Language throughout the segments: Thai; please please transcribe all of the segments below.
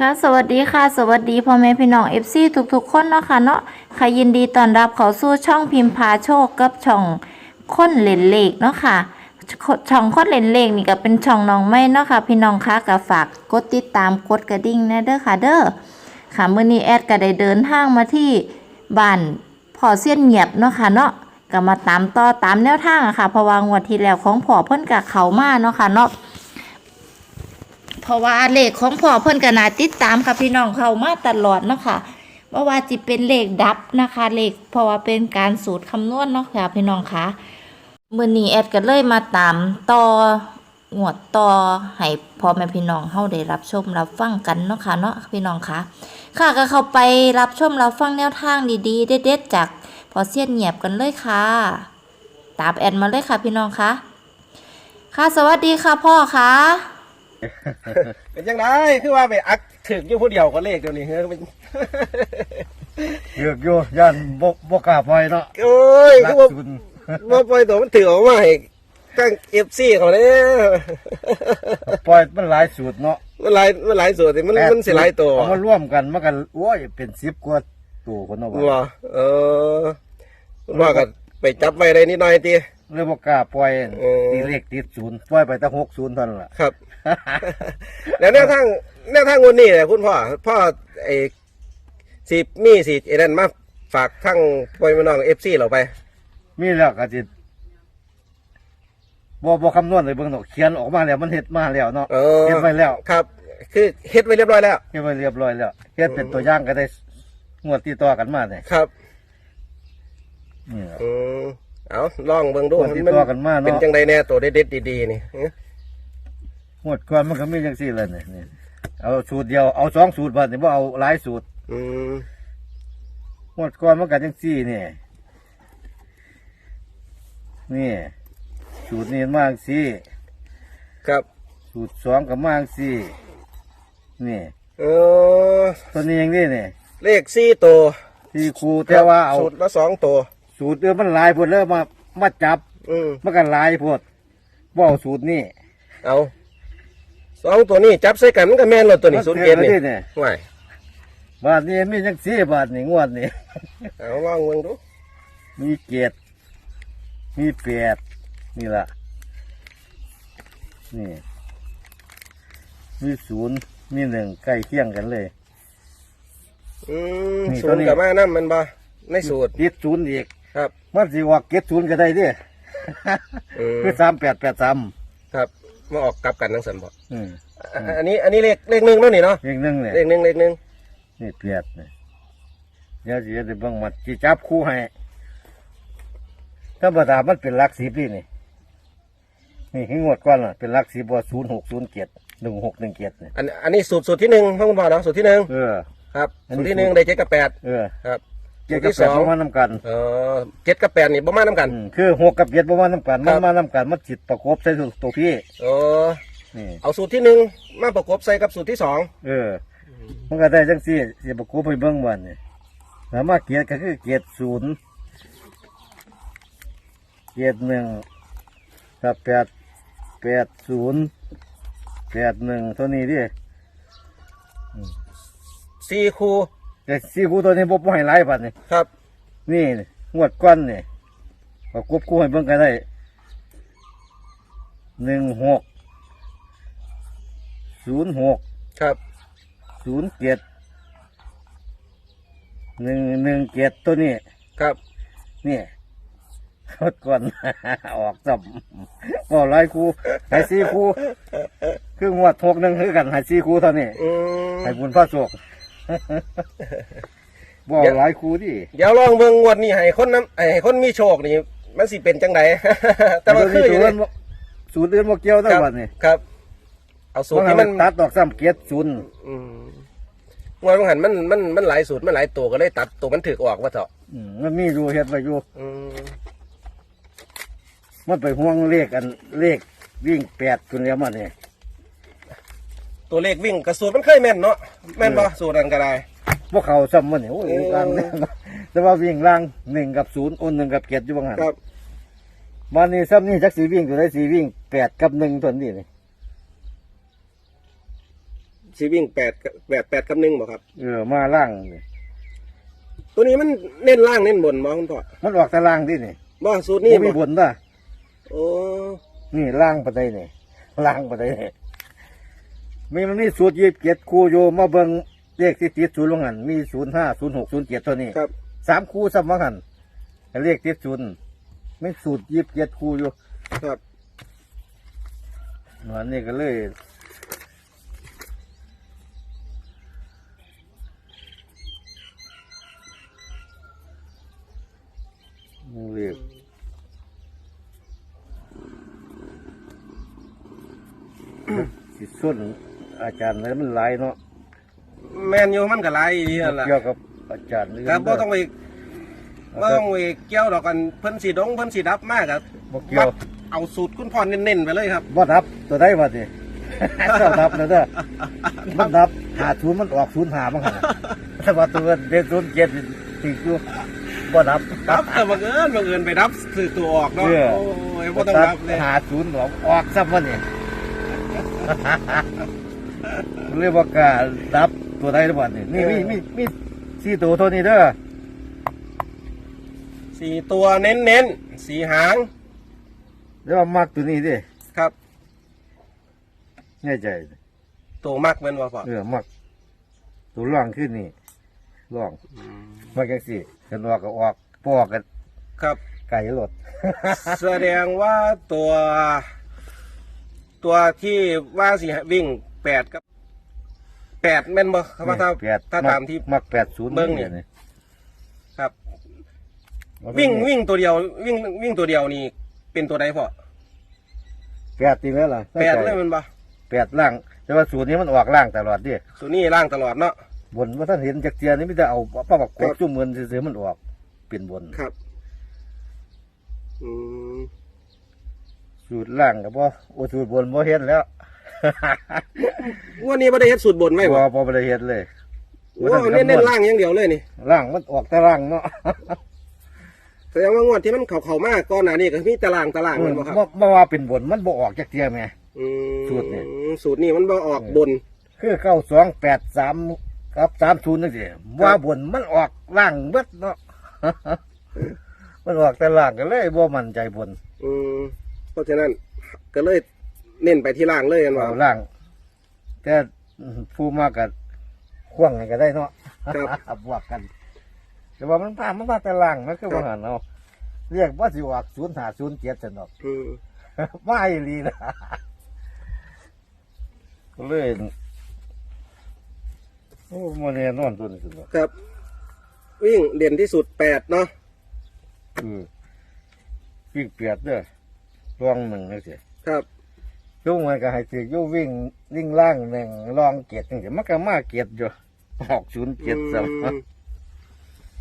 ค่ะสวัสดีค่ะ สวัสดีพ่อแม่พี่น้อง FC ทุกๆ คนเนาะค่ะเนาะค่ะยินดีต้อนรับเขาสู่ช่องพิมพ์พาโชคกับช่องค้นเหลนเลขเนาะค่ะช่องค้นเหลนเลขนี่ก็เป็นช่องน้องไม่เนาะค่ะ พี่น้องคะก็ฝากกดติดตามกดกระดิ่งนะเด้อค่ะเด้อค่ะเมื้อนี้แอดก็ได้เดินทางมาที่บ้านพ่อเสี้ยนเงียบเนาะค่ะเนาะก็มาตามต่อตามแนวทางอะค่ะเพราะว่างวดที่แล้วของพ่อเพิ่นก็เขามาเนาะค่ะเนาะ เพราะว่าเลขของพ่อเพิ่นก็น่าติดตามค่ะพี่น้องเข้ามาตลอดเนาะค่ะเพราะว่าจิเป็นเลขดับนะคะเลขเพราะว่าเป็นการสูตรคำนวณเนาะค่ะพี่น้องคะมื้อนี้แอดก็เลยมาตามต่องวดต่อให้พ่อแม่พี่น้องเฮาได้รับชมรับฟังกันเนาะค่ะเนาะพี่น้องคะค่ะก็เข้าไปรับชมรับฟังแนวทางดีๆ เด็ดๆจากพอเสียนเงียบกันเลยค่ะ ตามแอดมาเลยค่ะพี่น้องคะค่ะสวัสดีค่ะพ่อคะ เป็นยังไงคือว่าไปอักถึกอยู่ผู้เดียวก็เลขเดี๋ยวนี้เฮ้ยเป็นเลือกอยู่ย่านบ่บ่กล้าปล่อยเนาะโอ้ยรัคืกอว่าศูนย์ว่าปล่อยตัวมันถือออกมาให้ตั้งเอฟซีเขาเนี่ยปล่อยมันหลายสูตรเนาะมันหลายมันหลายส่วนมันมันสิหลายตัว เอามาร่วมกันมันก็โอ้ยเป็น10กว่าตัวคนเนาะว่าเออว่ากันไปจับไว้ได้นิดหน่อยตีเลยบ่กล้าปล่อยเออ ตีเลขติดศูนย์ปล่อยไปตั้ง60เท่านั้นล่ะ ครับ แล้วแนวทางแนวทางวันนี้เนี่ยคุณพ่อพ่อไอ้สีมีสีเอเดนมาฝากทั้งปล่อยมาน้องเอฟซีเราไป มีแล้วก็สิบ่บ่คำนวณเลยเบิ่งเนาะเขียนออกมาแล้วมันเฮ็ดมาแล้วเนาะเออ เฮ็ดไว้แล้วครับ คือเฮ็ดไว้เรียบร้อยแล้ว เฮ็ดไว้เรียบร้อยแล้วเฮ็ดเป็นตัวอย่างก็ได้งวดติดต่อกันมาเนี่ยครับนี่ล่ะ อืมเอาลองเบิ่งดูคนติดต่อกันมาเนอะ เป็นจังใดแน่ตัวเด็ดๆดีๆนี่เอ๊ะ งวดก่อนมันก็มีจังซี่แหละนี่นี่เอาสูตรเดียวเอาสองสูตรบัดนี่บ่เอาหลายสูตรอืมงวดก่อนมันก็จังซี่นี่นี่ สูตรนี้มากซี่ ครับ สูตรสองก็มากซี่นี่ เออ ตัวนี้ยังนี่นี่เลขสี่ตัวที่ครูแต่ว่าเอาสูตรละสองตัว สูตรเดิมมันหลายพวดเลยมามาจับ อืมมันก็หลายพวดบ่เอาสูตรนี่เอา สองตัวนี้จับใส่กันมันก็แม่นแล้วตัวนี้มันศูนย์เกิเจ็ดดนี่อะไรเนี่ยไม่บาทนี้มีจังซี่บาทนี่งวดนี่เอาลองเบิ่งดู มีเกียรติมีแปดนี่ล่ะนี่ มีศูนย์มีหนึ่งใกล้เคียงกันเลยอืมนี่ศูตัวนย์นี้กับมานั่นมันบ่ในสูตรติดศูนย์อีก ครับมันสิว่าเก็ดศูนย์ก็ได้เดิอืมคือสามแปดแปดสามครับ มาออกกลับกันทั้งสันบ่อืมอะอันนี้อันนี้เลขเลขหนึ่งแล้วนี่เนาะเลขหนึ่งเนี่ยเลขหนึ่งเลขหนึ่งนี่แปดเนี่ยเดี๋ยวสิจะเบิ่งมัดจีจับคู่ให้ธรรมดามันเป็นหลักสิบนี่นี่นี่ให้งวดก่อนล่ะเป็นหลักสิบว่าศูนย์หกศูนย์เจ็ดหนึ่งหกหนึ่งเจ็ดเนี่ยอันอันนี้สูตรสูตรที่หนึ่งพ่อคุณพ่อเนาะสูตรที่หนึ่งเออครับอันนี้สูตรที่หนึ่งได้เจ็ดกับแปดเออครับ เจ็ดกับแปดประมาณน้ำกันเออเจ็ดกับแปดนี่ประมาณน้ำกัน อืมคือหกกับเจ็ดประมาณน้ำกันครัมันบมาน้ำกันมันจิตประกบใส่ตัวพี่เออนี่เอาสูตรที่หนึ่งมาประกบใส่กับสูตรที่สองเออ มันก็ได้จังสี่สิประกบไปเบิ่งวันนี่แล้วมาเกียรติก็คือเกียรติศูนย์เกียรติหนึ่งกับแปดแปดศูนย์แปดหนึ่งตัวนี้ดิสี่คู แต่สี่คู่ตัวนี้บ่ปล่อยหลายบัดนี่ครับนี่งวดก้อนนี่ประกบคู่ให้เบิ่งก็ได้หนึ่งหกศูนย์หกครับศูนย์เจ็ดหนึ่งหนึ่งเจ็ดตัวนี้ครับนี่งวดก่อน ออกจับบ่หลายคู่ให้สี่คู่คืองวดหกหนึ่งคือกันให้สี่คู่เท่านี้อืม ให้บุญพระโศก บ่หลายคู่ดิเดี๋ยวลองเบิ่งงวดนี้ให้คนน้ำให้คนมีโชคนี่มันสิเป็นจังได แต่ว่าคืออยู่สูเนี่ตยรสูตรอื่นบ่เกี่ยวทั้งครับวันนี่ครับ เอาสูตรมันที่มันตัดดอกซ้ำเกียรติศูนย์อืมงวดมันหันมันมันมันหลายสูตรมันหลายตัวก็เลยตัดตัวมันถือออกว่าเถอะอืมมันมีอยู่เฮ็ดไว้อยู่อืมมันไปห่วงเลขอันเลขวิ่งแปดจนแล้วมันนี่ ตัวเลขวิ่งกระสูตรมันเคยแม่นเนาะแม่นบ่สูตรนั้นก็ได้พวกเขาซ้ำมันนี่โอ้ยเออล่างเนี่ยแต่ว่าวิ่งล่างหนึ่งกับศูนย์อนหนึ่งกับเกียรติอยู่บางหันครับมันนี่ซ้ำนี่จักสีวิ่งตัวได้สีวิ่งแปดกับหนึ่งตัวนี้นี่สิวิ่งแปดแปดแปดกับหนึ่งบ่ครับเออมาล่างนี่ตัวนี้มันเน้นล่างเน้นบนบ่คุณพ่อมันออกแต่ล่างดินี่บ่สูตรนี้บ่มีบ่บนป่ะโอ้นี่ล่างปะไดนี่ล่างปะไดนี่ มีมันมีสูตรยีบเจ็ดคู่อยู่มาเบิ่งเลขที่ติดศูนย์ลงหันมีศูนย์ห้าศูนย์หกศูนย์เจ็ดตัวนี้ครับ สามคู่ซ้ำว่าหันเลขติดศูนย์ไม่สูตรยีบเจ็ดคู่อยู่ครับอันนี้ก็เลยเรียกสิส่วน อาจารย์เลยมันหลายเนาะแมนอยู่มันก็หลายอีนั่นล่ะเกี่ยวกับอาจารย์เลยครับบ่ต้องไปบ่ต้องไปเกี่ยวดอกกันเพิ่นสิดงเพิ่นสิดับมากครับบ่เกี่ยวเอาสูตรคุณพ่อเน้นๆไปเลยครับ บ่ดับตัวได้มาดิ เจ้าดับนะเด้อมันดับหาศูนย์มันออกศูนย์หาบ้างหันน่ะแต่ว่าตัวเด่นศูนย์เจ็ดติดอยู่บ่ดับ ดับแต่บังเอิญบังเอิญไปดับสื่อตัวออกเนาะเออ โอ้ยบ่ต้องดับเลย หาศูนย์ออกออกซ้ำวะนี่ เรียกว่ากล้าดับตัวได้หรือเปล่านี่นี่มีมีมีสี่ตัวเท่านี้เด้อสี่ตัวเน้นๆสีหางเรียกว่ามักตัวนี้ดิครับแน่ใจตัวมักเป็นว่าพ่อเออมักตัวร่องขึ้นนี่ร่องมักจังสี่กันออกก็ออกปอกกันครับไก่รถแสดงว่าตัว ตัวที่ว่าสิวิ่ง แปดกับแปดแม่นบ่ครับว่าถ้าแปดถ้าตามที่ มักแปดศูนย์เบิ่งนี่นี่ครับ วิ่งวิ่งตัวเดียว วิ่งวิ่งตัวเดียวนี่ เป็นตัวใดพ่อแปดตีแล้วล่ะแปดเลยแมันบ่แปดล่าง แต่ว่าสูตรนี้มันออกล่างตลอดดิสูตรนี้ล่างตลอดเนาะ บนว่าท่านเห็นจากเทียนี่ไม่ได้เอาป้าบักกครับบจุ่มเงินซื้อๆมันออกเป็นบนครับ อืมสูตรล่างกับว่าโอ้สูตรบนบ่เห็นแล้ว วันนี้ไม่ได้เฮ็ดสูตรบนไว้บ่บ่บ่บ่ได้เห็นเลยโอ้เน้นเน้นล่างอย่างเดียวเลยนี่ล่างมันออกแต่ล่างเนาะแสดงว่างวดที่มันเขาเขาๆมากก่อนหน้านี้ก็มีตารางตารางแมันบ่ครับบ่บ่ว่าเป็นบนมันบ่ออกจากเทียแม่อืมสูตรนี่สูตรนี้มันบ่ออกบน คือเก้าสองแปดสามกับสามศูนย์นั่นสิว่าบนมันออกล่างเบิดเนาะมันออกแต่ล่างก็เลยบ่มั่นใจบนอืมเพราะฉะนั้นก็เลย เน้นไปที่ล่างเลยกันว่า เอาล่างแต่ผู้มากกับข่วงกันก็ได้เนาะครับ บวกกัน แต่ว่ามันพามันมาแต่ล่างมันคือว่าหันเอาเรียกว่าสิออกศูนย์หาศูนย์เจ็ดสนอก อืมไม่ลีนะก็เลยโอ้โมเนนอนตัวนี้สุดหรอกครับ วิ่งเด่นที่สุดแปดเนาะคือวิ่งเปียดเด้อรองหนึ่งนี่สิครับ ยุ่งมันก็ให้ถือยุ่วิ่งวิ่งล่างหนึ่งรองเกียรติจังสิมันก็มาเกียรติอยู่ออกศูนย์เกียรติซ้อืม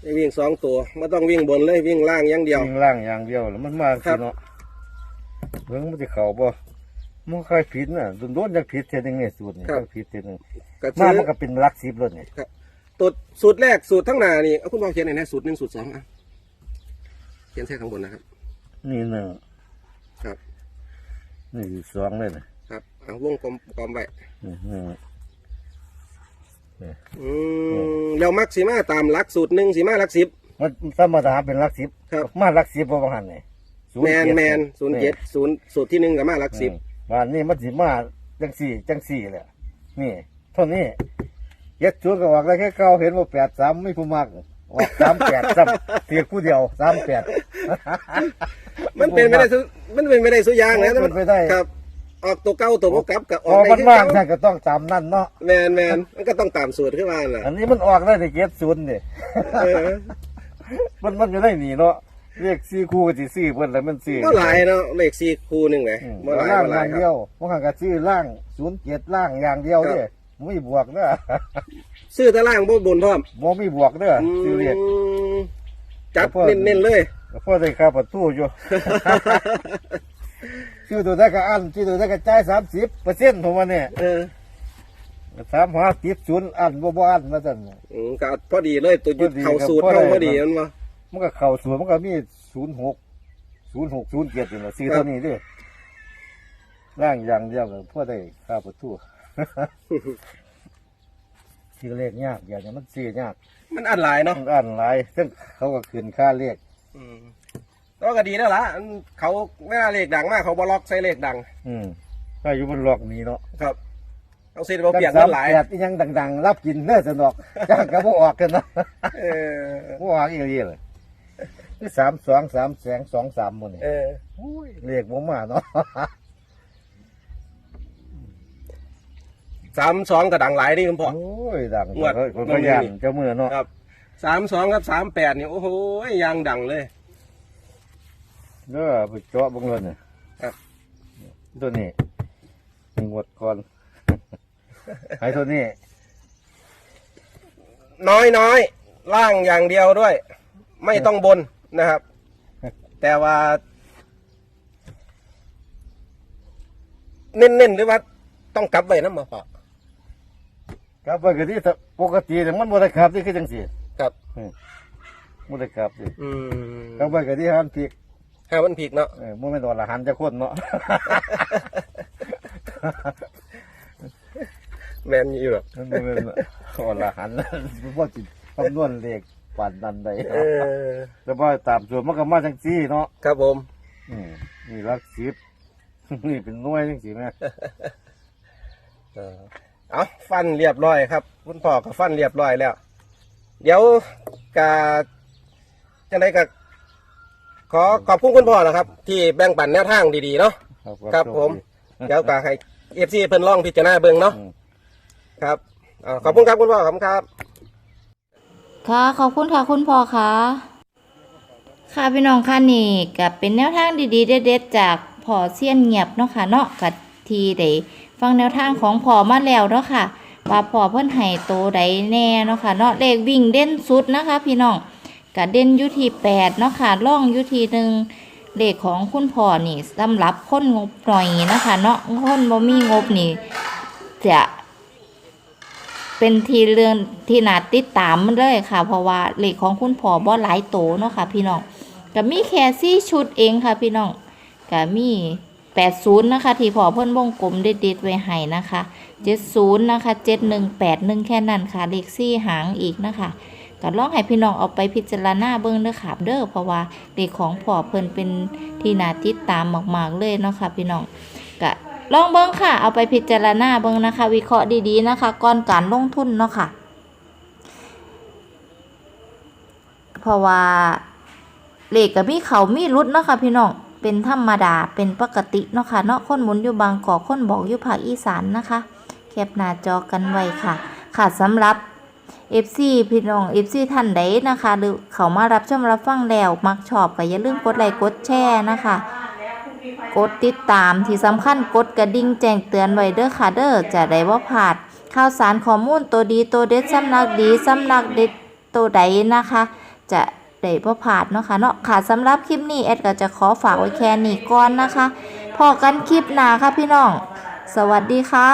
ให้วิ่งสองตัวไม่ต้องวิ่งบนเลยวิ่งล่างอย่างำเดียววิ่งล่างอย่างเดียวแล้วมันมาครัสิบเนาะเรื่องมันจะเข่าบ่มันค่อยผิดน่ะโดนๆจะผิดเท่านึงเนี่ยสูตรนี่ค่อยผิดเท่านึงก็มาซื้อมันก็เป็นหลักสิบเลยนี่ตัวสูตรแรกสูตรทั้งหน้านี่เอาคุณพ่อเขียนหน่อยนะสูตรหนึ่งสูตรสองอะเขียนแค่ข้างบนนะครับ นี่หนึ่งครับ นี่สองเลยนะครับเอาวงกลมกลมไว้นี่หนึ่งอืมแล้วมักสีมาตามหลักสูตรหนึ่งสีมาหลักสิบ มันธรรมดาเป็นหลักสิบครับ มาหลักสิบประมาณนี่ศูย์แมนเจ็ดแมนศูนย์เจ็ดศูนย์สูตรที่หนึ่งกับมาหลักสิบอืมบ้านนี้มันสิมาจังสี่จังสี่แหละนี่เท่านี้เจ็ดศูนย์ก็ออกได้แค่เก้าเห็นว่าแปดสามไม่ผู้มากออกสามแปดซ้ำเทียผู้เดียวสามแปด มันเป็นไม่ได้สุมันเป็นไม่ได้สุอยางนะเป็นไปได้ครับ ออกตัวเก้าตัวบวกกลับกับออออกกได้มันคือว่างเก่าใช่ก็ต้องตามนั่นเนาะแมนแมนมันก็ต้องตามสูตรขึ้นมาน่ะอันนี้มันออกได้ในเจ็ดศูนย์นี่เออมันมันอยู่ได้หนีเนาะเรียกสี่คู่ก็สิสี่เพิ่นแล้วมันสี่ก็หลายเนาะเลขสี่คู่หนึ่งเลยอืมบ่หลายล่างบ่หอลาย่ายงคเดีรับยวมันหันกับชื่อล่างศูนย์เจ็ดล่างอย่างเดียวครับเด้ไม่บวกเด้อซื้อตารางบ่บนพร้อมบ่มีบวกเด้อชื่อเรียกอืม จับครับผมเน้นๆเลยก็พอได้ค่าประตูอยู่ ชื่อตัวได้ก็อันชื่อตัวได้ก็จ่ายสามสิบเปอร์เซ็นต์ผมว่าเนี่ยเออสามหาติดศูนย์อันบ่บ่อันมาสั่นอืมก็พอดีเลยตัวยุดพอดีเข่าสูตรครับเท่าพพออดีดีมันวะมันก็เข้าศูนย์มันก็มีศูนย์หกศูนย์หกศูนย์เจ็ดอยู่นะซื้อครับเท่านี้เด้วยร่างอย่างเดียวก็พอได้ค่าประตู ซื้อเลขยากอย่างนี้มันซื้อยากมันอันหลายเนาะมันอ่านหลายซึ่งเขาก็คืนค่าเลขอืมแล้วก็ดีแล้วล่ะอันเขาเวลาเลขดังมากเขาบล็อกใส่เลขดัง อืมก็อยู่บนหลอกนี้เนาะครับเอาสิเราเปลี่ยนกันหลาย แปดอีหยังดังๆ รับกินเนื้อสนอก จ้างก็บ่ออกกันเนาะเออบ่ออกอีกทีเลยคือสามสองสามแสงสองสามหมดนี่เออโอ้ยเลขบ่มาเนาะ สามสองก็ดังหลายนี่คุณพ่อ โอ้ยดังงวด คนพยานเจ้ามือเนาะครับสามสองกับสามแปดนี่โอ้โหยังดังเลย เด้อไปเจาะเบิ่งเลยนี่ครับ ตัวนี้มีงวดก่อนให้ตัวนี้น้อยน้อยล่างอย่างเดียวด้วย ไม่ต้องบนนะครับ แต่ว่า เน้นๆหรือว่าต้องกลับไว้นะหมอพ่อ ครับปกติถ้าปกติเนี่ยมันบ่ได้ขับนี่คือจังซี่ครับ บ่ได้ขับนี่อืมครับปกติหันผิกห้าวันพีกเนาะเออบ่แม่นว่าละหันจะคนเนาะ แมนอยู่หรอกมันบ่แม่นว่าละหันบ่สิคำนวณเลขปานนั้นได้เออ แต่ว่าตามส่วนมันก็มาจังซี่เนาะครับผม อืมนี่หลักสิบนี่เป็นหน่วยจังซี่แม่ เออ เอาฟันเรียบร้อยครับ คุณพ่อก็ฟันเรียบร้อยแล้ว เดี๋ยวกาจะได้กับขอขอบคุณคุณพ่อนะครับ ที่แบ่งปันแนวทางดีๆเนาะครับผม เดี๋ยวกาให้เอฟซีเพิ่นลองพิจารณาเบิ่งเนาะอืมครับเอาขอบคุณครับคุณพ่อขอบคุณครับ ค่ะ ขอบคุณค่ะคุณพ่อค่ะค่ะพี่น้องค่ะนี่กับเป็นแนวทางดีๆ เด็ดๆจากพ่อเซียนเงียบเนาะค่ะเนาะกับทีได้ ฟังแนวทางของพ่อมาแล้วเนาะค่ะว่าพ่อเพิ่นให้โตใดแน่เนาะค่ะเนาะเลขวิ่งเด่นสุดนะคะ พี่น้องกับเด่นยุทีแปดเนาะค่ะล่องยุทีหนึ่งเลขของคุณพ่อนี่สำหรับคนงบหน่อยนะคะเนาะคนบ่มีงบนี่จะเป็นทีเรื่องที่นาติดตามมันเลยค่ะ เพราะว่าเลขของคุณพ่อบ่หลายโตเนาะค่ะ พี่น้องก็มีแค่สี่ชุดเองค่ะ พี่น้องก็มี แปดศูนย์นะคะ ที่พอเพิ่นวงกลมเด็ดๆไว้ให้นะคะเจ็ดศูนย์นะคะเจ็ดหนึ่งแปดหนึ่งแค่นั้นค่ะ เลขสี่หางอีกนะคะก็ลองให้พี่น้องเอาไปพิจารณาเบิ่งเด้อค่ะเด้อเพราะว่าเลขของพ่อเพิ่นเป็นที่นาติดตามมากๆเลยเนาะค่ะพี่น้องก็ลองเบิ้งค่ะ เอาไปพิจารณาเบิ้งนะคะ วิเคราะห์ดีๆนะคะ ก่อนการลงทุนเนาะค่ะ เพราะว่าเลขกับมีเขามีรุดเนาะค่ะพี่น้อง เป็นธรรมดาเป็นปกติเนาะค่ะเนาะคนหมุนอยู่บางกอกคนบอกอยู่ภาคอีสานนะคะแคปหน้าจอกันไว้ค่ะ ค่ะสำหรับ FC พี่น้อง FC ท่านใดนะคะ หรือเขามารับชมรับฟังแล้ว มักชอบก็อย่าลืมกดไลค์กดแชร์นะคะ กดติดตามที่สำคัญกดกระดิ่งแจ้งเตือนไว้เด้อค่ะเด้อจะได้ว่าพลาดข่าวสารข้อมูลตัวดีตัวเด็ดสำนักดีสำนักเด็ดตัวใดนะคะ จะ ได้ว่าพลาดเนาะค่ะเนาะค่ะสำหรับคลิปนี้แอดก็จะขอฝากไว้แค่นี้ก่อนนะคะพอกันคลิปหน้าค่ะพี่น้อง สวัสดีค่ะ